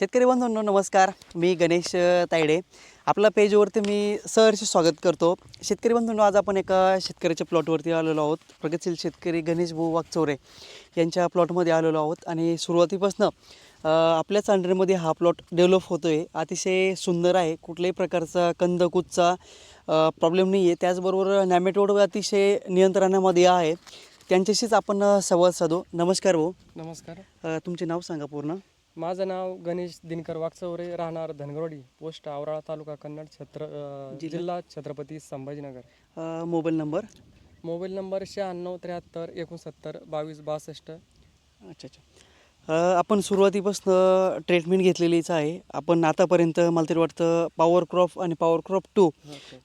शेतकरी बंधूंनो नमस्कार. मी गणेश तायडे. आपल्या पेजवरती मी सहर्ष स्वागत करतो. शेतकरी बंधूंनो आज आपण एका शेतकऱ्याच्या प्लॉटवरती आलेलो आहोत. प्रगतशील शेतकरी गणेश भाऊ वागचौरे यांच्या प्लॉटमध्ये आलेलो आहोत. आणि सुरुवातीपासून आपल्याच अंडरमध्ये हा प्लॉट डेव्हलप होतो आहे अतिशय सुंदर आहे. कुठल्याही प्रकारचा कंदकुतचा प्रॉब्लेम नाही आहे त्याचबरोबर नॅमेटोड अतिशय नियंत्रणामध्ये आहे. त्यांच्याशीच आपण संवाद साधू. नमस्कार भाऊ. नमस्कार. तुमचे नाव सांगा पूर्ण. माझं नाव गणेश दिनकर वागचौरे राहणार धनगरवाडी पोस्ट आवराळा तालुका कन्नड छत्र अ, जिल्हा? छत्रपती संभाजीनगर. अ, मोबाईल नंबर? मोबाईल नंबर शहाण्णव त्र्याहत्तर एकोणसत्तर बावीस बासष्ट. अच्छा अच्छा. अ, आपण सुरुवातीपासून ट्रीटमेंट घेतलेलीच आहे. आपण आतापर्यंत मला तरी वाटतं पॉवर क्रॉप आणि पॉवर क्रॉप टू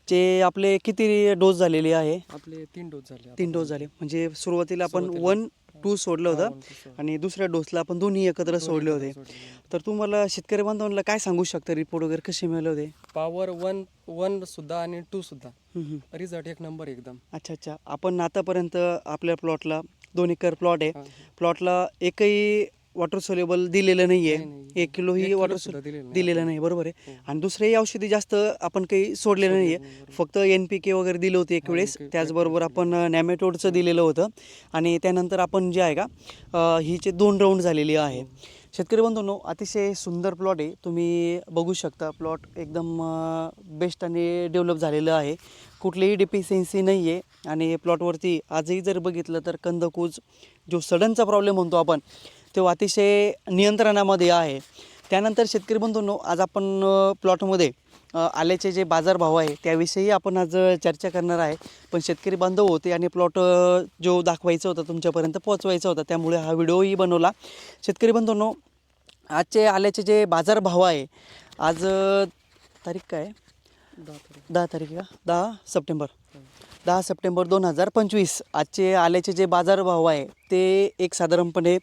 चे आपले किती डोस झालेले आहे? आपले तीन डोस झाले. तीन डोस झाले. म्हणजे सुरुवातीला आपण सुरुवातीला. वन टू सोडलं हा, होतं सोडलं. आणि दुसऱ्या डोसला आपण दोन्ही एकत्र सोडले होते. तर तुम्हाला शेतकरी बांधवांना काय सांगू शकता? रिपोर्ट वगैरे कसे मिळाले होते? पॉवर वन वन सुद्धा आणि टू सुद्धा. रिझल्ट एक नंबर एकदम. अच्छा अच्छा. आपण आतापर्यंत आपल्या प्लॉटला दोन एकर प्लॉट आहे. हा. प्लॉटला एकही वॉटर सोलेबल दिलेलं नाही नाही. एक किलो एक ही किलो वॉटर सुद्धा दिलेलं नाही. दिलेलं नाही बरोबर आहे. आणि दुसरेही औषधी जास्त आपण काही सोडलेलं नाही आहे फक्त एन पी के वगैरे दिलं होतं एक हा, वेळेस. त्याचबरोबर आपण नॅमेटोडचं दिलेलं होतं. आणि त्यानंतर आपण जे आहे का अं, हिचे दोन राऊंड झालेली आहे. शेतकरी बंधूंनो अतिशय सुंदर प्लॉट आहे. तुम्ही बघू शकता प्लॉट एकदम बेस्ट आणि डेव्हलप झालेलं आहे. कुठलीही डिफिशियन्सी नाही आहे आणि प्लॉटवरती आजही जर बघितलं तर कंदकूज जो सडनचा प्रॉब्लेम म्हणतो आपण तो अतिशय नियंत्रणामध्ये आहे. त्यानंतर शेतकरी बंधूंनो आज आपण प्लॉटमध्ये आल्याचे जे बाजारभाव आहे त्याविषयी आपण आज चर्चा करणार आहे. पण शेतकरी बांधव होते आणि प्लॉट जो दाखवायचा होता तुमच्यापर्यंत पोहोचवायचा होता त्यामुळे हा व्हिडिओही बनवला. शेतकरी बंधूंनो आजचे आल्याचे जे बाजारभाव आहे आज तारीख काय. दहा तारीख का? दहा सप्टेंबर. दहा सप्टेंबर दोन हजार पंचवीस. आजचे आल्याचे जे बाजारभाव आहे ते एक साधारणपणे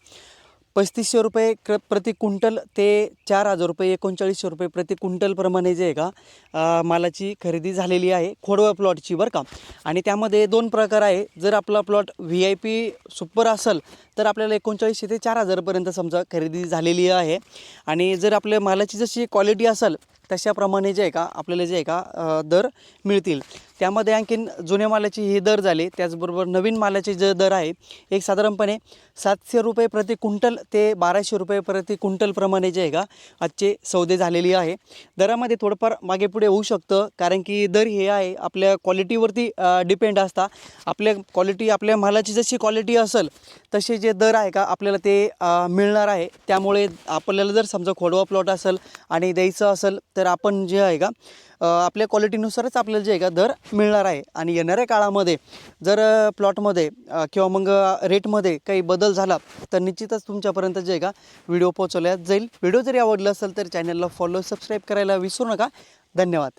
पस्तीसशे रुपये क प्रति क्विंटल ते चार हजार रुपये एकोणचाळीसशे रुपये प्रति क्विंटलप्रमाणे जे आहे का मालाची खरेदी झालेली आहे खोडवा प्लॉटची बरं का. आणि त्यामध्ये दोन प्रकार आहे. जर आपला plot V I P super असेल तर आपल्याला एकोणचाळीसशे ते चार हजारपर्यंत समजा खरेदी झालेली आहे. आणि जर आपल्या मालाची जशी क्वालिटी असेल तशाप्रमाणे जे आहे का आपल्याला जे आहे का दर मिळतील. त्यामध्ये आणखीन जुन्या मालाची हे दर झाले त्याचबरोबर नवीन मालाचे जे दर आहे एक साधारणपणे सातशे रुपये प्रति क्विंटल ते बाराशे रुपये प्रति क्विंटलप्रमाणे जे आहे का आजचे सौदे झालेली आहे. दरामध्ये थोडंफार मागे पुढे होऊ शकतं कारण की दर हे आहे आपल्या क्वालिटीवरती डिपेंड असता. आपल्या क्वालिटी आपल्या मालाची जशी क्वालिटी असेल तसे जे दर आहे का आपल्याला ते मिळणार आहे त्यामुळे आपल्याला जर समजा खोडवा प्लॉट असेल आणि द्यायचं असेल तर आपण जे आहे का आपल्या क्वालिटीनुसारच आपल्याला जे आहे का दर मिळणार आहे. आणि येणाऱ्या काळामध्ये जर प्लॉटमध्ये किंवा मग रेटमध्ये काही बदल झाला तर निश्चितच तुमच्यापर्यंत जे आहे का व्हिडिओ पोहोचवल्या जाईल. व्हिडिओ जरी आवडला असेल तर चॅनलला फॉलो सबस्क्राईब करायला विसरू नका. धन्यवाद.